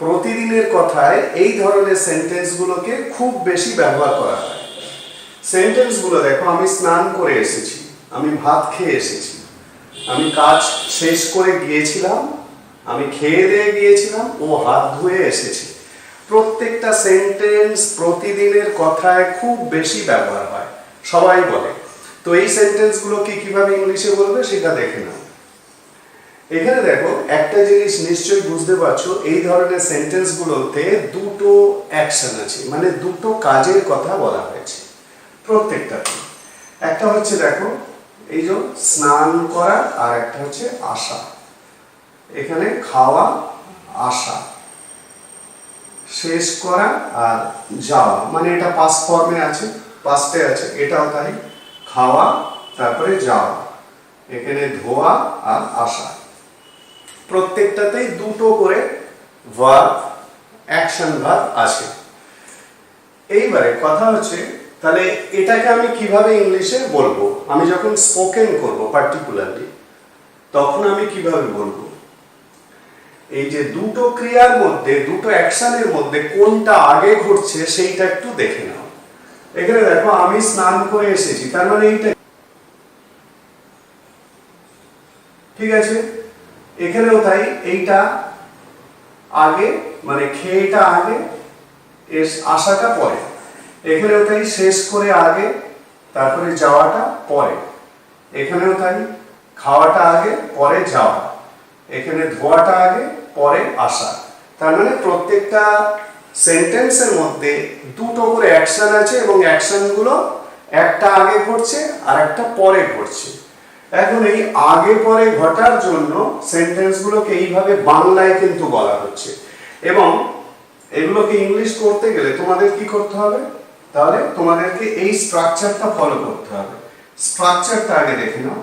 প্রতিদিনের কথায় এই ধরনের সেন্টেন্সগুলোকে খুব বেশি ব্যবহার করা হয়। সেন্টেন্সগুলো দেখো, আমি স্নান করে এসেছি, আমি ভাত খেয়ে এসেছি, আমি কাজ শেষ করে গিয়েছিলাম, আমি খেয়ে দিয়ে গিয়েছিলাম, ও হাত ধুয়ে এসেছি। প্রত্যেকটা সেন্টেন্স প্রতিদিনের কথায় খুব বেশি ব্যবহার হয়, সবাই বলে। তো এই সেন্টেন্সগুলোকে কীভাবে ইংলিশে বলবে সেটা দেখে নাও। এখানে দেখো, একটা জিনিস নিশ্চয়ই বুঝতে পারছ, এই ধরনের সেন্টেন্সগুলোতে দুটো অ্যাকশন আছে মানে দুটো কাজের কথা বলা হয়েছে, প্রত্যেকটাতে। একটা হচ্ছে দেখো, এই যে স্নান করা, আর একটা হচ্ছে আশা এখানে খাওয়া আশা শেষ করা আর যাওয়া মানে এটা পাস্ট ফর্মে আছে পাস্টে আছে, এটাও তাই। খাওয়া, তারপরে যাওয়া। এখানে ধোয়া আর আসা। প্রত্যেকটাতেই দুটো করে ভার্ব অ্যাকশন ভার্ব আছে। এইবারে কথা হচ্ছে, তাহলে এটাকে আমি কীভাবে ইংলিশে বলব? আমি যখন স্পোকেন করব পার্টিকুলারলি তখন আমি কীভাবে বলব? এই যে দুটো ক্রিয়ার মধ্যে, দুটো অ্যাকশনের মধ্যে কোনটা আগে ঘটছে সেইটা একটু দেখে নাও। এখানে দেখো, আমি স্নান করে এসেছি, তার মানে এইটা ঠিক আছে? এখানেও তাই, এইটা আগে মানে খেয়েটা আগে এস আসাটা পরে। এখানেও তাই, শেষ করে আগে, তারপরে যাওয়াটা পরে। এখানেও তাই, খাওয়াটা আগে, পরে যাওয়া। এখানে ধোয়াটা আগে, পরে আসা। তার মানে প্রত্যেকটা সেন্টেন্সের মধ্যে দুটো করে অ্যাকশন আছে এবং অ্যাকশনগুলো একটা আগে ঘটছে আর একটা পরে ঘটছে। এখন এই আগে পরে ঘটার জন্য সেন্টেন্সগুলোকে এইভাবে বাংলায় কিন্তু বলা হচ্ছে। এবং এগুলোকে ইংলিশ করতে গেলে তোমাদের কি করতে হবে? তাহলে তোমাদেরকে এই স্ট্রাকচারটা ফলো করতে হবে। স্ট্রাকচারটা আগে দেখে নাও।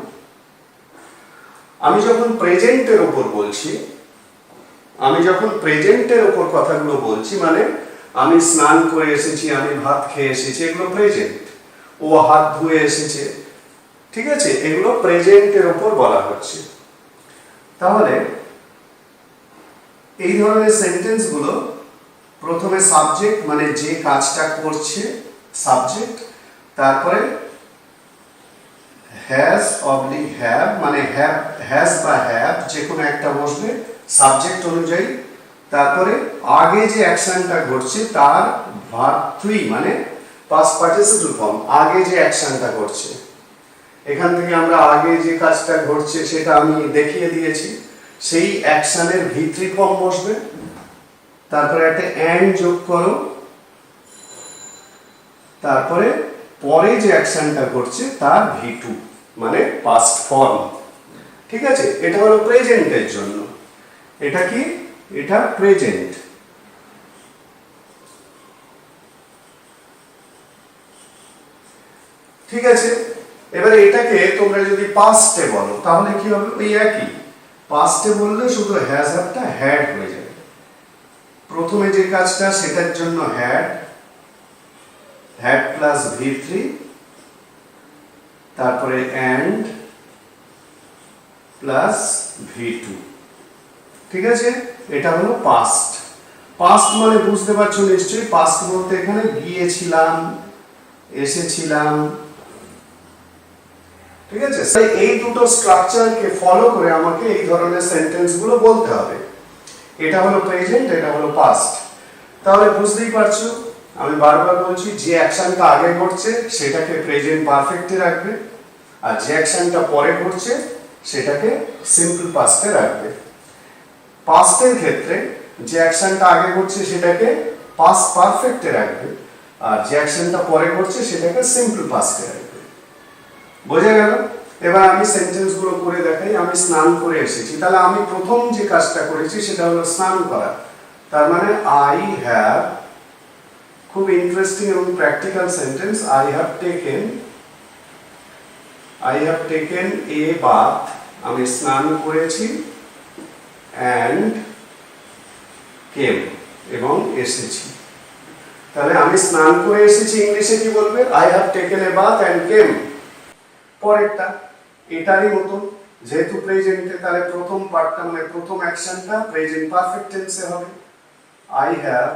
আমি যখন প্রেজেন্টের উপর বলছি, আমি যখন প্রেজেন্টের উপর কথাগুলো বলছি মানে আমি স্নান করে এসেছি, আমি ভাত খেয়ে এসেছি, এগুলো প্রেজেন্ট ও হাত ধুয়ে এসেছে। ঠিক আছে? এগুলো প্রেজেন্টের উপর বলা হচ্ছে। তাহলে, এই ধরনের সেন্টেন্সগুলো প্রথমে সাবজেক্ট মানে যে কাজটা করছে সাবজেক্ট তারপরে হ্যাজ অবলি হ্যাভ মানে হ্যাভ হ্যাজ বা হ্যাভ যে কোনো একটা বসবে সাবজেক্ট অনুযায়ী। তারপরে আগে যে অ্যাকশনটা ঘটছে, তার ভার্ব থ্রি মানে পাস্ট পার্টিসিপল ফর্ম আগে যে অ্যাকশনটা ঘটছে। এখান থেকে আমরা আগে যে কাজটা ঘটছে সেটা আমি দেখিয়ে দিয়েছি। সেই অ্যাকশনের ভিত্রি ফর্ম বসবে। তারপরে একটা অ্যান্ড যোগ করো। তারপরে পরে যে অ্যাকশনটা ঘটছে, তার ভি টু মানে পাস্ট ফর্ম ঠিক আছে? এটা হলো প্রেজেন্টের জন্য। এটা কি? এটা প্রেজেন্ট। ঠিক আছে? এবারে এটাকে তোমরা যদি পাস্টে বলো, তাহলে কি হবে? ওই একই। পাস্টে বললে শুধু হ্যাজ হ্যাভটা হ্যাড হয়ে যাবে। প্রথমে যে কাজটা, সেটার জন্য had had plus V three তারপরে অ্যান্ড প্লাস ভি টু ঠিক আছে? এটা হলো পাস্ট পাস্ট মানে বুঝতে পারছ নিশ্চয়ই? পাস্ট বলতে এখানে গিয়েছিলাম, এসেছিলাম ঠিক আছে? তাই এই দুটো স্ট্রাকচারকে ফলো করে আমাকে এই ধরনের সেন্টেন্সগুলো বলতে হবে। এটা হলো প্রেজেন্ট এটা হলো পাস্ট তাহলে বুঝতেই পারছ, আমি বারবার বলছি, যে অ্যাকশনটা আগে ঘটছে, সেটাকে প্রেজেন্ট পারফেক্টে রাখবে। আর যে অ্যাকশনটা পরে ঘটছে, সেটাকে সিম্পল পাস্টে রাখবে। পাস্টের ক্ষেত্রে, যে অ্যাকশনটা আগে ঘটছে, সেটাকে পাস্ট পারফেক্টে রাখবে। আর যে অ্যাকশনটা পরে ঘটছে, সেটাকে সিম্পল পাস্টে রাখবে। বোঝা গেল? এবার আমি সেন্টেন্সগুলো করে দেখাই, আমি স্নান করে এসেছি। তাহলে আমি প্রথম যে কাজটা করেছি সেটা হলো স্নান করা। তার মানে আই হ্যাভ খুব ইন্টারেস্টিং এবং practical sentence I have taken I have taken a bath আমি স্নান করেছি অ্যান্ড কেম এবং এসেছি। তাহলে আমি স্নান করে এসেছি, ইংলিশে কি বলবে? I have taken a bath and came পরেরটা, এটারই মতন, যেহেতু প্রেজেন্টে তাহলে প্রথম পার্টটা মানে প্রথম অ্যাকশনটা প্রেজেন্ট পারফেক্ট টেন্সে হবে। আই হ্যাভ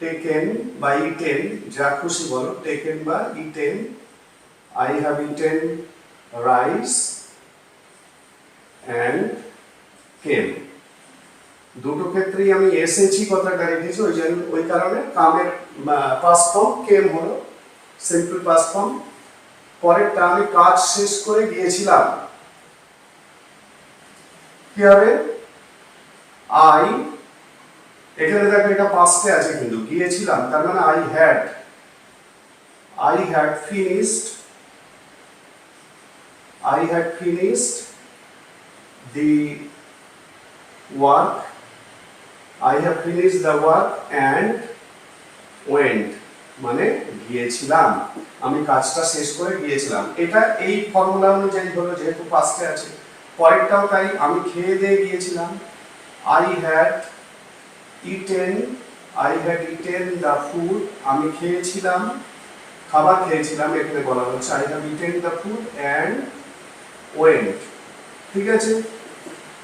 টেকেন বা ইটেন যা খুশি বলো টেকেন বা eaten I have eaten rice and came দুটো ক্ষেত্রেই আমি এসেছি কথাটা রেখেছি, ওই জন্য, ওই কারণে কামের পাস ফর্ম কেম হলো। সিম্পল পাস ফর্ম পরেরটা আমি কাজ শেষ করে গিয়েছিলাম। কি হবে? আই এখানে দেখো এটা পাস্টে আছে কিন্তু, গিয়েছিলাম, তার মানে I had I had finished I had finished the work I have finished the work and went মানে গিয়েছিলাম। আমি কাজটা শেষ করে গিয়েছিলাম। এটা এই ফর্মুলা অনুযায়ী হলো, যেহেতু পাস্টে আছে। পরেরটাও তাই, আমি খেয়ে দিয়ে গিয়েছিলাম। I had eaten I had eaten the food আমি খেয়েছিলাম, খাবার খেয়েছিলাম, এখানে বলা হচ্ছে। I have eaten the food and went ঠিক আছে?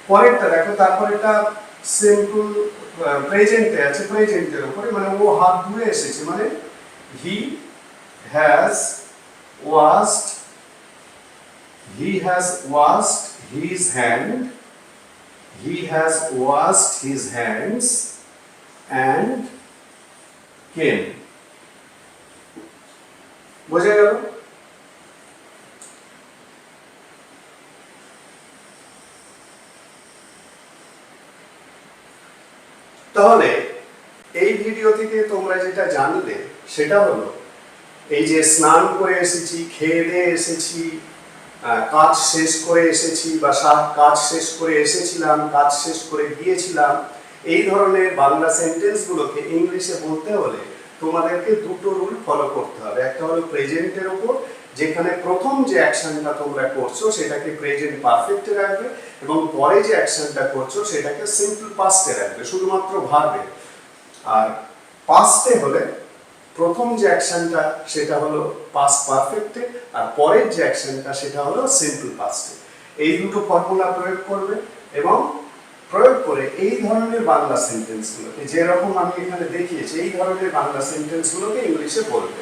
পরেরটা দেখো তারপরেটা সিম্পল প্রেজেন্টে আছে প্রেজেন্টের উপরে। মানে ও হাত ধুয়ে এসেছে মানে he has washed he has washed his hand he has washed his hands and came বোঝা গেল? তাহলে এই ভিডিও থেকে তোমরা যেটা জানলে সেটা হলো, এই যে স্নান করে এসেছি, খেয়ে দিয়ে এসেছি কাজ শেষ করে এসেছি বা কাজ শেষ করে এসেছিলাম, কাজ শেষ করে গিয়েছিলাম, এই ধরনের বাংলা সেন্টেন্সগুলোকে ইংলিশে বলতে হলে তোমাদেরকে দুটো রুল ফলো করতে হবে। একটা হলো প্রেজেন্টের ওপর যেখানে প্রথম যে অ্যাকশনটা তোমরা করছ, সেটাকে প্রেজেন্ট পারফেক্টে রাখবে এবং পরে যে অ্যাকশনটা করছ, সেটাকে সিম্পল পাস্টে রাখবে, শুধুমাত্র ভাববে আর পাস্টে হলে প্রথম যে অ্যাকশনটা সেটা হলো পাস পারফেক্টে আর পরের যে অ্যাকশনটা সেটা হলো সিম্পল পাস্টে এই দুটো ফর্মুলা প্রয়োগ করবে এবং প্রয়োগ করে এই ধরনের বাংলা সেন্টেন্সগুলোকে যেরকম আমি এখানে দেখিয়েছি, এই ধরনের বাংলা সেন্টেন্সগুলোকে ইংলিশে বলবে।